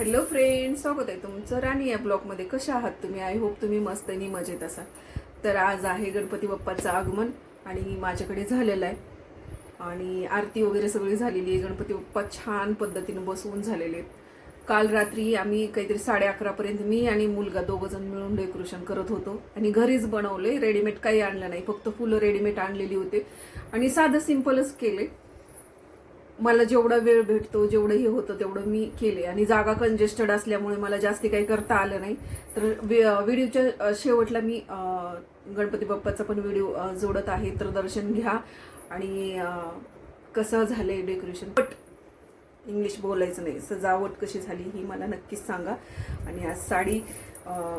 Hello friend स्वागत आहे तुमचं राणी या ब्लॉगमध्ये कशा आहात तुम्ही? आय होप तुम्ही मस्त आणि मजेत असाल. तर आज आहे गणपती बाप्पाचं आगमन आणि माझ्याकडे झालेलं आहे. आणि आरती वगैरे सगळी झालेली आहे. गणपती बाप्पा छान पद्धतीनं बसवून झालेले आहेत. काल रात्री आम्ही काहीतरी साडे अकरापर्यंत मी आणि मुलगा दोघंजण मिळून डेकोरेशन करत होतो. आणि घरीच बनवले रेडीमेड काही आणलं नाही. फक्त फुलं रेडीमेड आणलेली होते. आणि साधं सिम्पलच केले मला जेवढा वेळ भेटतो जेवढं हे होतं तेवढं मी केले आणि जागा कंजेस्टेड असल्यामुळे मला जास्ती काही करता आलं नाही. तर व्हिडिओच्या शेवटला मी गणपती बाप्पाचा पण व्हिडिओ जोडत आहे. तर दर्शन घ्या. आणि कसं झालंय डेकोरेशन बट इंग्लिश बोलायचं नाही. सजावट कशी झाली ही मला नक्कीच सांगा. आणि आज साडी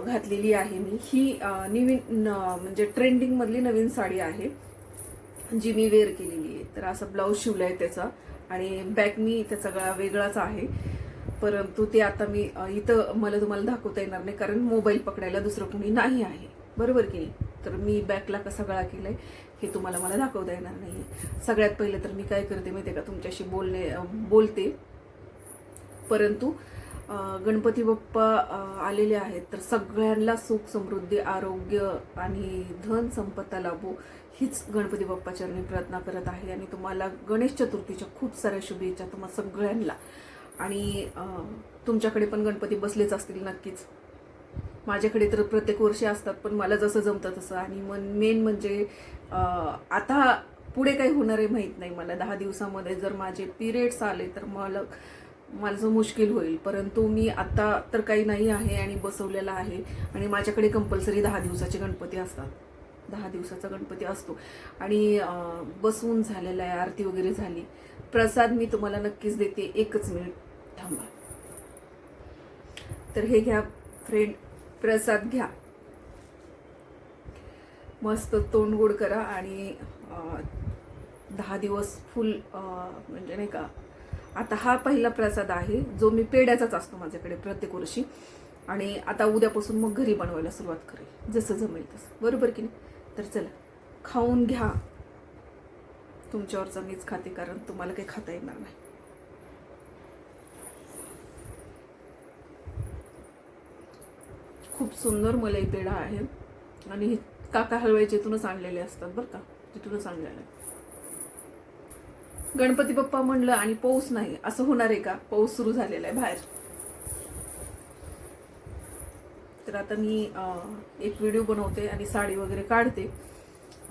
घातलेली आहे मी. ही नवीन म्हणजे ट्रेंडिंगमधली नवीन साडी आहे जी मी वेअर केलेली आहे. तर असं ब्लाऊज शिवला आहे त्याचा. आणि बॅक मी त्याचा गळा वेगळाच आहे. परंतु ते आता मी इथं मला तुम्हाला दाखवता येणार नाही कारण मोबाईल पकडायला दुसरं कोणी नाही आहे. बरोबर की नाही? तर मी बॅकला कसा गळा आहे हे तुम्हाला मला दाखवता येणार नाही. सगळ्यात पहिलं तर मी काय करते माहिती आहे का? तुमच्याशी बोलणे बोलते. परंतु गणपती बाप्पा आलेले आहेत तर सगळ्यांना सुख समृद्धी आरोग्य आणि धन संपत्ता लाभो. हीच गणपती बाप्पाचरणी प्रार्थना करत आहे आणि तुम्हाला गणेश चतुर्थीच्या खूप साऱ्या शुभेच्छा तुम्हाला सगळ्यांना. आणि तुमच्याकडे पण गणपती बसलेच असतील नक्कीच. माझ्याकडे तर प्रत्येक वर्षी असतात पण मला जसं जमतं तसं. आणि मन मेन म्हणजे आता पुढे काही होणार आहे माहीत नाही मला. दहा दिवसामध्ये जर माझे पिरियड्स आले तर मला माझं मुश्किल होईल. परंतु मी आत्ता तर काही नाही आहे आणि बसवलेला आहे. आणि माझ्याकडे कंपल्सरी दहा दिवसाचे गणपती असतात. दहा दिवसाचा गणपती असतो. आणि बसवून झालेला आहे आरती वगैरे झाली. प्रसाद मी तुम्हाला नक्कीच देते. एकच मिनिट थांबा. तर हे घ्या फ्रेंड प्रसाद घ्या. मस्त तोंड गोड करा आणि दहा दिवस फुल म्हणजे नाही का आता हा पहिला प्रसाद आहे जो मी पेड्याचाच असतो माझ्याकडे प्रत्येक वर्षी. आणि आता उद्यापासून मग घरी बनवायला सुरुवात करेल. जसं जमेल तसं. बरोबर की नाही? तर चला खाऊन घ्या. तुमच्यावरचा मीच खाते कारण तुम्हाला काही खाता येणार नाही. खूप सुंदर मलाई पेढा आहे. आणि हे काका हलवायचे इथूनच आणलेले असतात बरं का? तिथूनच आणलेलं. गणपती बाप्पा म्हणलं आणि पाऊस नाही. असं होणार आहे का? पाऊस सुरू झालेला आहे बाहेर. तर आता मी एक व्हिडिओ बनवते आणि साडी वगैरे काढते.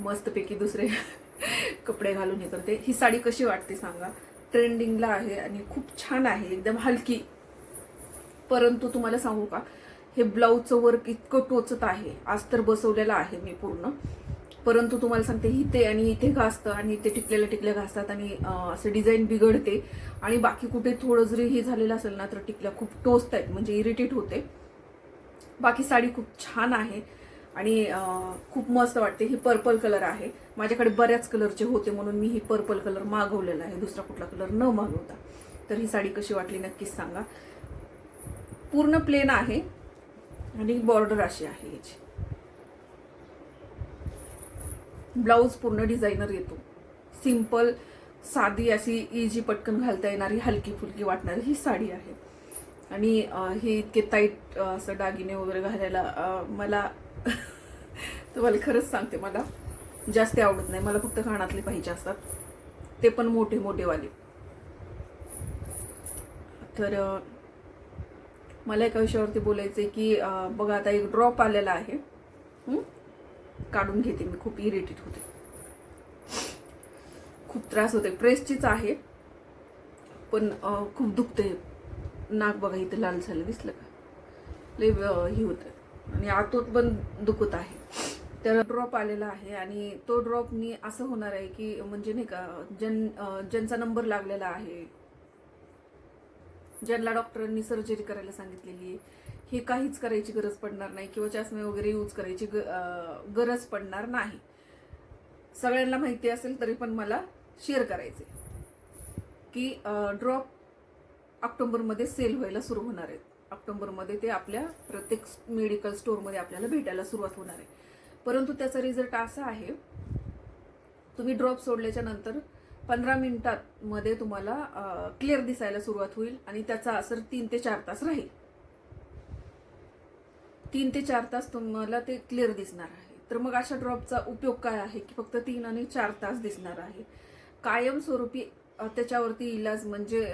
मस्तपैकी दुसरे कपडे घालून हे करते. ही साडी कशी वाटते सांगा? ट्रेंडिंगला आहे आणि खूप छान आहे. एकदम हलकी. परंतु तुम्हाला सांगू का? हे ब्लाऊजचं वर्क इतकं टोचत आहे. आज तर बसवलेलं आहे मी पूर्ण. परंतु तुम्हाला सांगते इथे आणि इथे घासतं आणि इथे टिकलेल्या टिकल्या घासतात आणि असं डिझाईन बिघडते. आणि बाकी कुठे थोडं जरी हे झालेलं असेल ना तर टिकल्या खूप टोचत आहेत म्हणजे इरिटेट होते. बाकी साडी खूप छान आहे. आणि खूप मस्त वाटते. ही पर्पल कलर आहे. माझ्याकडे बऱ्याच कलरचे होते म्हणून मी ही पर्पल कलर मागवलेला आहे. दुसरा कुठला कलर न मागवता. तर ही साडी कशी वाटली नक्कीच सांगा. पूर्ण प्लेन आहे. आणि बॉर्डर अशी आहे याची. ब्लाऊज पूर्ण डिझायनर येतो. सिंपल साधी अशी इजी पटकन घालता येणारी हलकी फुलकी वाटणारी ही साडी आहे. आणि हे इतके ताईट असं दागिने वगैरे घालायला मला तुम्हाला खरंच सांगते मला जास्त आवडत नाही. मला फक्त कानातले पाहिजे असतात. ते पण मोठे मोठेवाले. तर मला एका विषयावरती बोलायचं आहे की बघा आता एक ड्रॉप आलेला आहे. काढून घेते मी. खूप इरिटेट होते. खूप त्रास होते. प्रेसचीच आहे. पण खूप दुखते नाक बघा इथं लाल झालं दिसलं का? लय हे होतं. आणि आतोत पण दुखत आहे. तर ड्रॉप आलेला आहे आणि तो ड्रॉप मी असं होणार आहे की म्हणजे नाही का जन ज्यांचा नंबर लागलेला आहे ज्यांना डॉक्टरांनी सर्जरी करायला सांगितलेली आहे हे काहीच करायची गरज पडणार नाही किंवा चष्मे वगैरे यूज करायची ग- गरज पडणार नाही. सगळ्यांना माहिती असेल तरी पण मला शेअर करायचे की ड्रॉप ऑक्टोबरमध्ये सेल व्हायला सुरू होणार आहेत. ऑक्टोबरमध्ये ते आपल्या प्रत्येक मेडिकल स्टोअरमध्ये आपल्याला भेटायला सुरुवात होणार आहे. परंतु त्याचा रिझल्ट असा आहे तुम्ही ड्रॉप सोडल्याच्या नंतर पंधरा मिनिटात मध्ये तुम्हाला क्लिअर दिसायला सुरुवात होईल आणि त्याचा असर तीन ते चार तास राहील. तीन ते चार तास तुम्हाला ते क्लिअर दिसणार आहे. तर मग अशा ड्रॉपचा उपयोग काय आहे की फक्त तीन आणि चार तास दिसणार आहे. कायमस्वरूपी त्याच्यावरती इलाज म्हणजे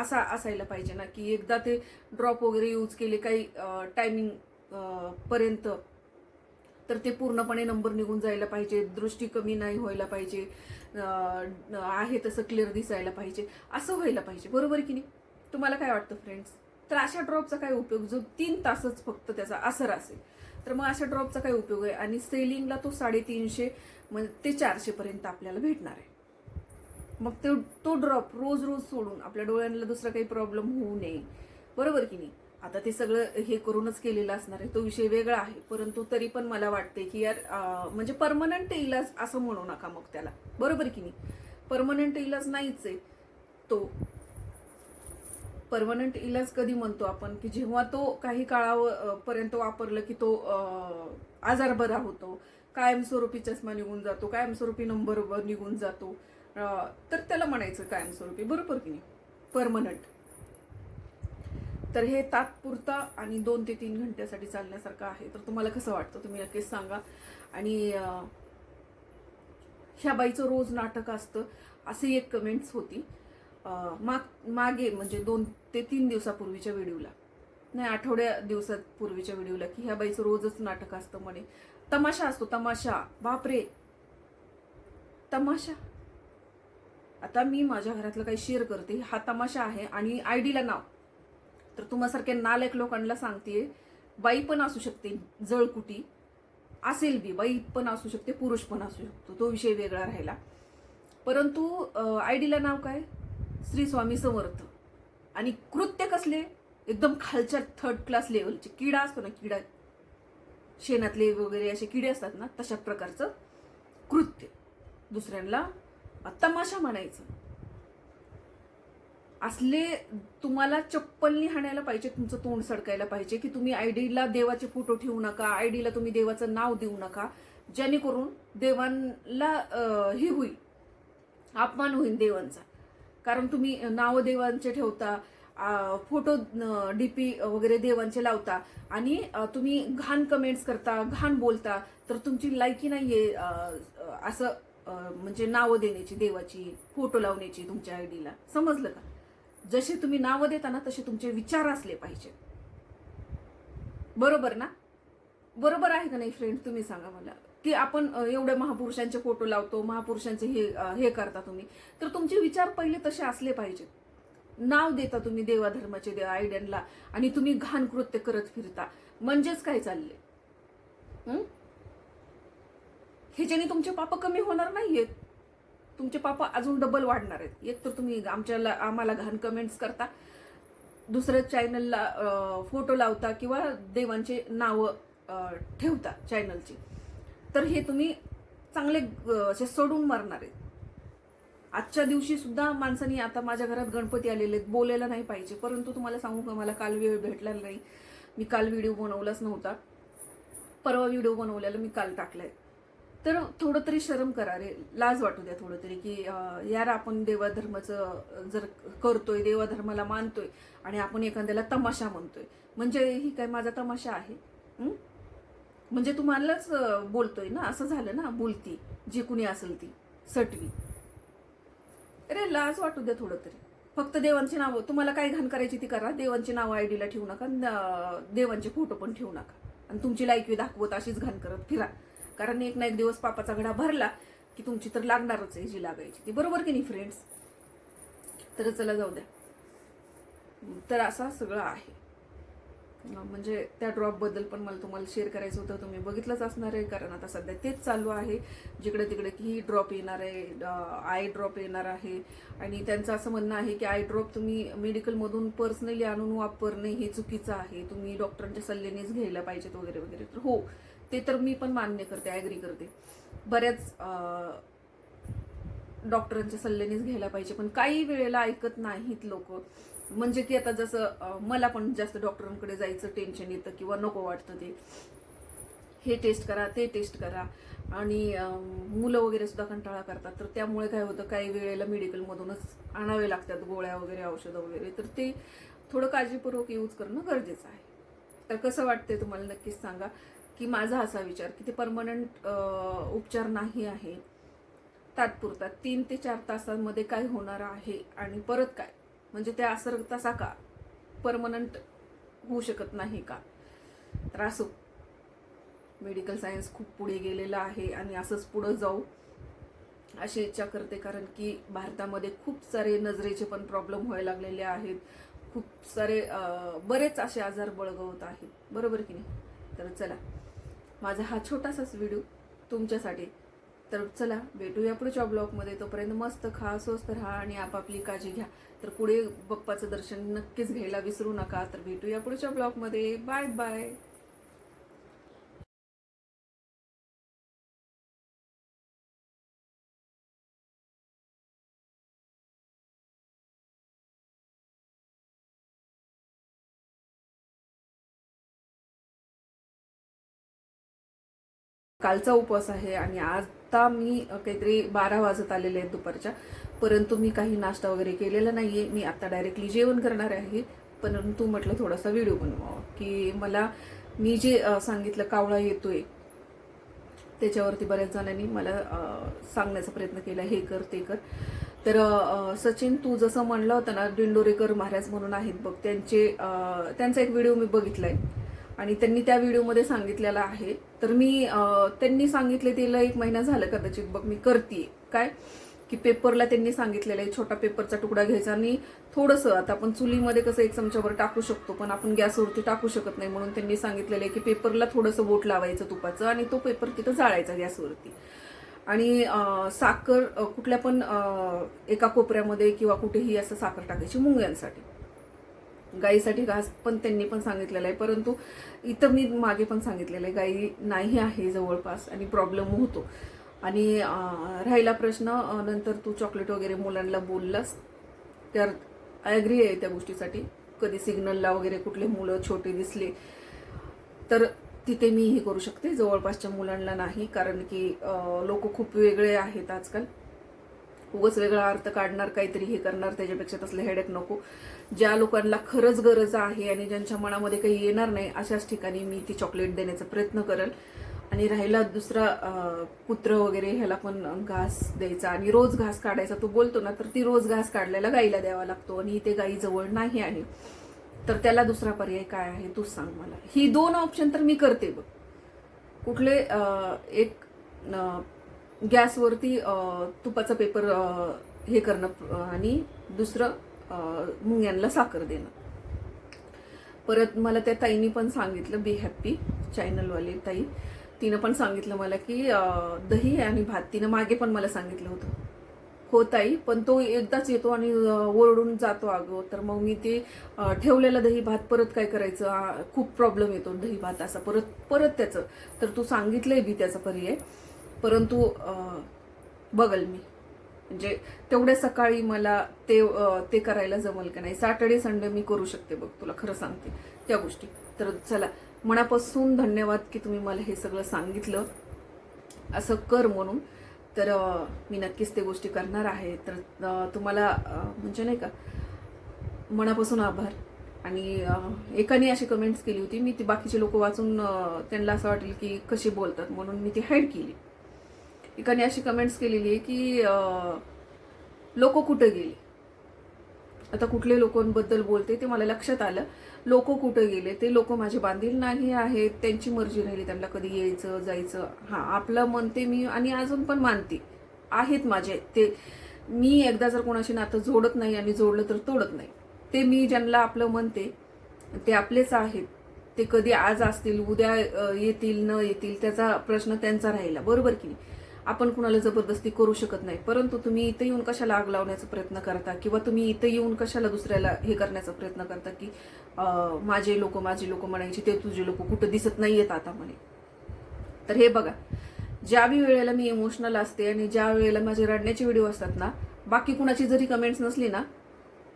असा असायला पाहिजे ना की एकदा ते ड्रॉप वगैरे यूज केले काही टायमिंग पर्यंत तर ते पूर्णपणे नंबर निघून जायला पाहिजे दृष्टी कमी नाही व्हायला पाहिजे आहे तसं क्लिअर दिसायला पाहिजे असं व्हायला पाहिजे. बरोबर की नाही? तुम्हाला काय वाटतं फ्रेंड्स तर अशा ड्रॉपचा काय उपयोग? जो तीन तासच फक्त त्याचा असर असेल. तर मग अशा ड्रॉपचा काय उपयोग आहे? आणि सेलिंगला तो साडेतीनशे म्हणजे ते चारशेपर्यंत आपल्याला भेटणार आहे. मग ते तो ड्रॉप रोज रोज सोडून आपल्या डोळ्यांना दुसरा काही प्रॉब्लेम होऊ नये. बरोबर की नाही? आता ते सगळं हे करूनच केलेलं असणार आहे. तो विषय वेगळा आहे. परंतु तरी पण मला वाटते की यार म्हणजे परमनंट इलाज असं म्हणू नका मग त्याला. बरोबर की नाही? परमनंट इलाज नाहीच आहे तो. परमनंट इलाज कधी म्हणतो आपण की जेव्हा तो काही काळावर पर्यंत वापरलं की तो आजार बरा होतो. कायमस्वरूपी चष्मा निघून जातो. कायमस्वरूपी नंबर निघून जातो. तर त्याला म्हणायचं कायमस्वरूपी बरोबर की नाही? परमनंट तर हे तात्पुरता आणि दोन ते तीन घंट्यासाठी चालण्यासारखं आहे. तर तुम्हाला कसं वाटतं? तुम्ही नक्कीच सांगा. आणि ह्या बाईचं रोज नाटक असतं असे एक कमेंट्स होती. माग मागे म्हणजे दोन ते तीन दिवसापूर्वीच्या व्हिडिओला. नाही आठवड्या दिवसात पूर्वीच्या व्हिडिओला की ह्या बाईचं रोजच नाटक असतं म्हणे. तमाशा असतो तमाशा. बापरे! तमाशा. आता मी माझ्या घरातलं काही शेअर करते. हा तमाशा आहे आणि आय डीला नाव. तर तुम्हासारख्या नालायक लोकांना सांगते बाई पण असू शकते जळकुटी असेल बी बाई पण असू शकते पुरुष पण असू शकतो. तो विषय वेगळा राहिला. परंतु आय डीला नाव काय? श्री स्वामी समर्थ. आणि कृत्य कसले? एकदम खालच्या थर्ड क्लास लेवलचे किडा असतो ना किडा. शेणातले वगैरे असे किडे असतात ना तशा प्रकारचं कृत्य. दुसऱ्यांना तमाशा म्हणायचं. असले तुम्हाला चप्पलनी हाणायला पाहिजे तुमचं तोंड सडकायला पाहिजे की तुम्ही आयडीला देवाचे फोटो ठेवू नका आयडीला तुम्ही देवाचं नाव देऊ नका जेणेकरून देवांना हे होईल अपमान होईल देवांचा. कारण तुम्ही नाव देवांचे ठेवता फोटो फोटो डीपी वगैरे देवांचे लावता आणि तुम्ही घाण कमेंट्स करता घाण बोलता तर तुमची लायकी नाहीये आहे असं म्हणजे नावं देण्याची देवाची फोटो लावण्याची तुमच्या आय डीला. समजलं का? जसे तुम्ही नावं देता ना तसे तुमचे विचार असले पाहिजे बरोबर ना? बरोबर आहे का नाही फ्रेंड तुम्ही सांगा मला. की आपण एवढे महापुरुषांचे फोटो लावतो महापुरुषांचे हे हे करता तुम्ही. तर तुमचे विचार पहिले तसे असले पाहिजेत. नाव देता तुम्ही देवाधर्माचे दे आयडियनला आणि तुम्ही घाण कृत्य करत फिरता. म्हणजेच काय चालले हं? ह्याच्याने तुमचे पाप कमी होणार नाहीयेत तुमचे पाप अजून डबल वाढणार आहेत. एक तर तुम्ही आमच्याला आम्हाला घाण कमेंट्स करता दुसऱ्या चॅनलला फोटो लावता किंवा देवांचे नावं ठेवता चॅनलची तर हे तुम्ही चांगले असे सोडून मारणार आहेत. आजच्या दिवशी सुद्धा माणसांनी आता माझ्या घरात गणपती आलेले आहेत बोलायला नाही पाहिजे. परंतु तुम्हाला सांगू का मला काल वेळ भेटला नाही. मी काल व्हिडिओ बनवलाच नव्हता. परवा व्हिडिओ बनवलेला मी काल टाकलाय. तर थोडं तरी शरम करा रे लाज वाटू द्या थोडं तरी की यार आपण देवाधर्माचं जर करतोय देवाधर्माला मानतोय आणि आपण एखाद्याला तमाशा म्हणतोय. म्हणजे ही काय माझा तमाशा आहे? म्हणजे तुम्हालाच बोलतोय ना? असं झालं ना बोलती जी कुणी असेल ती सटवी. अरे लाज वाटू द्या थोडं तरी फक्त देवांची नावं तुम्हाला काय घाण करायची ती करा. देवांची नावं आयडीला ठेवू नका. देवांचे फोटो पण ठेवू नका. आणि तुमची लायकी दाखवत अशीच घाण करत फिरा. कारण एक ना एक दिवस पापाचा घडा भरला की तुमची तर लागणारच आहे जी लागायची. ती बरोबर की नाही फ्रेंड्स तर चला जाऊ द्या. तर असा सगळं आहे. म्हणजे त्या ड्रॉपबद्दल पण मला तुम्हाला शेअर करायचं होतं तुम्ही बघितलंच असणार आहे कारण आता सध्या तेच चालू आहे. जिकडे तिकडे की ड्रॉप येणार आहे आय ड्रॉप येणार आहे. आणि त्यांचं असं म्हणणं आहे की आय ड्रॉप तुम्ही मेडिकलमधून पर्सनली आणून वापरणे हे चुकीचं आहे. तुम्ही डॉक्टरांच्या सल्ल्यानेच घ्यायला पाहिजेत वगैरे वगैरे. तर हो ते तर मी पण मान्य करते ॲग्री करते. बऱ्याच डॉक्टरांच्या सल्ल्यानेच घ्यायला पाहिजे पण काही वेळेला ऐकत नाहीत लोक. म्हणजे की आता जसं मला पण जास्त डॉक्टरांकडे जायचं टेन्शन येतं किंवा नको वाटतं ते. हे टेस्ट करा ते टेस्ट करा. आणि मुलं वगैरे सुद्धा कंटाळा करतात. तर त्यामुळे काय होतं काही वेळेला मेडिकलमधूनच आणावे लागतात गोळ्या वगैरे औषधं वगैरे. तर ते थोडं काळजीपूर्वक यूज करणं गरजेचं आहे. तर कसं वाटतंय तुम्हाला नक्कीच सांगा. की माझा असा विचार की ते परमनंट उपचार नाही आहे. तात्पुरता तीन ते चार तासांमध्ये काय होणार आहे आणि परत काय? म्हणजे ते असर तसा का? परमनंट होऊ शकत नाही का? तर असो. मेडिकल सायन्स खूप पुढे गेलेलं आहे आणि असंच पुढं जाऊ. अशी इच्छा करते कारण की भारतामध्ये खूप सारे नजरेचे पण प्रॉब्लेम व्हायला लागलेले आहेत. खूप सारे बरेच असे आजार बळगवत आहेत. बरोबर की नाही? तर चला. माझा हा छोटासाच व्हिडिओ तुमच्यासाठी. तर चला भेटूया पुढच्या ब्लॉगमध्ये. तोपर्यंत मस्त खा स्वस्त राहा आणि आपापली काळजी घ्या. तर पुढे बाप्पाचं दर्शन नक्कीच घ्यायला विसरू नका. तर भेटूया पुढच्या ब्लॉगमध्ये. Bye bye. कालचा उपवास आहे आणि आता मी काहीतरी बारा वाजत आलेले आहेत दुपारच्या परंतु मी काही नाश्ता वगैरे केलेला नाही आहे मी आता डायरेक्टली जेवण करणार आहे परंतु म्हटलं थोडासा व्हिडिओ बनवावा. की मला मी जे सांगितलं कावळा येतोय त्याच्यावरती बऱ्याच जणांनी मला सांगण्याचा प्रयत्न केला हे कर ते कर. तर सचिन तू जसं म्हणलं होतं ना दिंडोरेकर महाराज म्हणून आहेत बघ त्यांचे त्यांचा एक व्हिडिओ मी बघितला आहे आणि त्यांनी त्या व्हिडिओमध्ये सांगितलेलं आहे. तर मी त्यांनी सांगितले तिला एक महिना झाला कदाचित बघ मी करते काय? की पेपरला त्यांनी सांगितलेलं आहे छोटा पेपरचा तुकडा घ्यायचा आणि थोडंसं आता आपण चुलीमध्ये कसं एक चमच्यावर टाकू शकतो पण आपण गॅसवरती टाकू शकत नाही म्हणून त्यांनी सांगितलेलं आहे की पेपरला थोडंसं बोट लावायचं तुपाचं आणि तो पेपर तिथं जाळायचा गॅसवरती. आणि साखर कुठल्या पण एका कोपऱ्यामध्ये किंवा कुठेही असं साखर टाकायची मुंग्यांसाठी. गाईसाठी घास पण त्यांनी पण सांगितलेलं आहे. परंतु इथं मी मागे पण सांगितलेलं आहे गाई नाही आहे जवळपास आणि प्रॉब्लेम होतो. आणि राहिला प्रश्न नंतर तू चॉकलेट वगैरे मुलांना बोललास तर आय अग्री आहे त्या गोष्टीसाठी. कधी सिग्नलला वगैरे कुठले मुलं छोटे दिसले तर तिथे मी हे करू शकते. जवळपासच्या मुलांना नाही कारण की लोक खूप वेगळे आहेत आजकाल. उगच वेगळा अर्थ काढणार काहीतरी हे करणार त्याच्यापेक्षा तसलं हेडेक नको. ज्या लोकांना खरंच गरज आहे आणि ज्यांच्या मनामध्ये काही येणार नाही अशाच ठिकाणी मी ती चॉकलेट देण्याचा प्रयत्न करेल. आणि राहिला दुसरा अं, कुत्र वगैरे ह्याला पण घास द्यायचा आणि रोज घास काढायचा. तो बोलतो ना तर ती रोज घास काढल्याला गाईला द्यावा लागतो आणि ते गाई जवळ नाही आहे. तर त्याला दुसरा पर्याय काय आहे तूच सांग मला. ही दोन ऑप्शन तर मी करते बघ. कुठले एक गॅसवरती तुपाचा पेपर हे करणं आणि दुसरं मुंग्यांना साखर देणं. परत मला त्या ताईनी पण सांगितलं बी हॅप्पी चॅनलवाली ताई. तिनं पण सांगितलं मला की दही आणि भात. तिनं मागे पण मला सांगितलं होतं. हो ताई पण तो एकदाच येतो आणि ओरडून जातो अगं. तर मग मी ते ठेवलेलं दही भात परत काय करायचं? खूप प्रॉब्लेम येतो दही भात असा. परत परत त्याचं. तर तू सांगितलंय बी त्याचा पर्याय. परंतु बघल मी. म्हणजे तेवढ्या सकाळी मला ते ते करायला जमल का नाही. सॅटर्डे संडे मी करू शकते बघ तुला खरं सांगते त्या गोष्टी. तर चला मनापासून धन्यवाद की तुम्ही मला हे सगळं सांगितलं. असं कर म्हणून. तर मी नक्कीच ते गोष्टी करणार आहे. तर तुम्हाला म्हणजे नाही का मनापासून आभार. आणि एकाने अशी कमेंट्स केली होती. मी ती बाकीचे लोक वाचून त्यांना असं वाटेल की कशी बोलतात म्हणून मी ती हाईड केली. एकाने अशी कमेंट्स केलेली आहे की लोक कुठं गेले? आता कुठले लोकांबद्दल बोलते ते मला लक्षात आलं. लोक कुठं गेले? ते लोक माझे बांधील नाही आहेत त्यांची मर्जी राहिली त्यांना कधी यायचं जायचं. हां आपलं म्हणते मी आणि अजून पण मानते. आहेत माझे. ते मी एकदा जर कोणाशी नातं जोडत नाही आणि जोडलं तर तोडत नाही. ते मी ज्यांना आपलं म्हणते ते आपलेच आहेत. ते कधी आज असतील उद्या येतील न येतील त्याचा प्रश्न त्यांचा राहिला. बरोबर की नाही? आपण कुणाला जबरदस्ती करू शकत नाही. परंतु तुम्ही इथे येऊन कशाला आग लावण्याचा प्रयत्न करता किंवा तुम्ही इथे येऊन कशाला दुसऱ्याला हे करण्याचा प्रयत्न करता की माझे लोक माझे लोक म्हणायचे ते तुझे लोक कुठं दिसत नाही येत आता म्हणे. तर हे बघा ज्या बी वेळेला मी इमोशनल असते आणि ज्या वेळेला माझे रडण्याचे व्हिडिओ असतात ना बाकी कुणाची जरी कमेंट्स नसली ना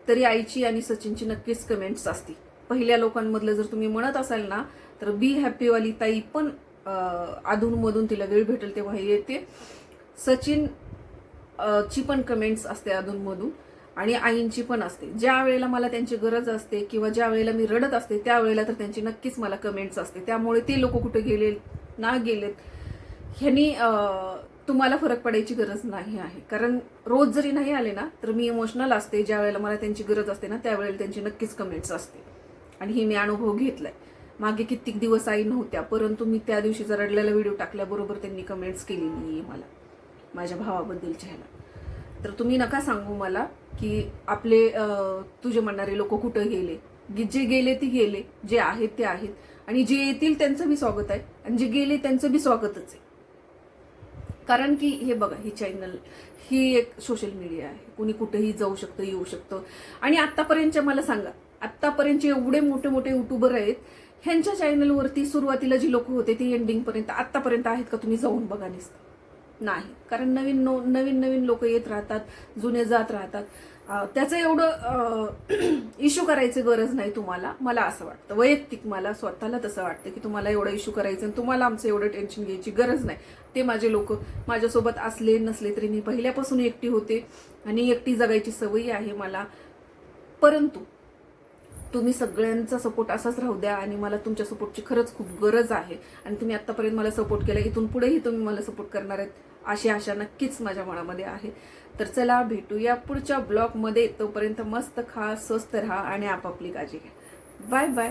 तरी आईची आणि सचिनची नक्कीच कमेंट्स असतील पहिल्या लोकांमधलं जर तुम्ही म्हणत असाल ना तर बी हॅपीवाली ताई पण अधूनमधून तिला वेळ भेटेल तेव्हा येते. सचिन ची पण कमेंट्स असते अधूनमधून आणि आईंची पण असते. ज्या वेळेला मला त्यांची गरज असते किंवा ज्या वेळेला मी रडत असते त्यावेळेला तर त्यांची नक्कीच मला कमेंट्स असते. त्यामुळे ते लोक कुठे गेले ना गेलेत ह्यांनी तुम्हाला फरक पडायची गरज नाही आहे. कारण रोज जरी नाही आले ना तर मी इमोशनल असते. ज्या वेळेला मला त्यांची गरज असते ना त्यावेळेला त्यांची नक्कीच कमेंट्स असते. आणि हे मी अनुभव घेतलाय. मागे कित्येक दिवस आई नव्हत्या परंतु मी त्या दिवशीचा रडलेला व्हिडिओ टाकल्याबरोबर त्यांनी कमेंट्स केलेली आहे मला माझ्या भावाबद्दलच्या ह्याला. तर तुम्ही नका सांगू मला की आपले तुझे म्हणणारे लोक कुठं गेले? जे गेले ते गेले जे आहेत ते आहेत. आणि जे येतील त्यांचं बी स्वागत आहे आणि जे गेले त्यांचं बी स्वागतच आहे. कारण की हे बघा ही चॅनल ही एक सोशल मीडिया आहे. कुणी कुठेही जाऊ शकतं येऊ शकतं. आणि आत्तापर्यंतच्या मला सांगा आत्तापर्यंतचे एवढे मोठे मोठे युट्यूबर आहेत ह्यांच्या चॅनलवरती सुरुवातीला जी लोक होते ती एंडिंगपर्यंत आत्तापर्यंत आहेत का तुम्ही जाऊन बघा नसतं? नाही. कारण नवीन नो नवीन नवीन लोक येत राहतात जुने जात राहतात. त्याचं एवढं इश्यू करायची गरज नाही तुम्हाला. मला असं वाटतं. वैयक्तिक मला स्वतःला तसं वाटतं की तुम्हाला एवढं इश्यू करायचं आणि तुम्हाला आमचं एवढं टेन्शन घ्यायची गरज नाही. ते माझे लोक माझ्यासोबत असले नसले तरी मी पहिल्यापासून एकटी होते आणि एकटी जगायची सवयी आहे मला. परंतु तुम्ही सगळ्यांचा सपोर्ट असाच राहू द्या आणि मला तुमच्या सपोर्टची खरंच खूप गरज आहे. आणि तुम्ही आत्तापर्यंत मला सपोर्ट केला इथून पुढेही तुम्ही मला सपोर्ट करणार आहेत अशी आशा नक्कीच माझ्या मनामध्ये आहे. तर चला भेटूया पुढच्या ब्लॉगमध्ये तोपर्यंत मस्त खा स्वस्त राहा आणि आपापली काळजी घ्या. Bye bye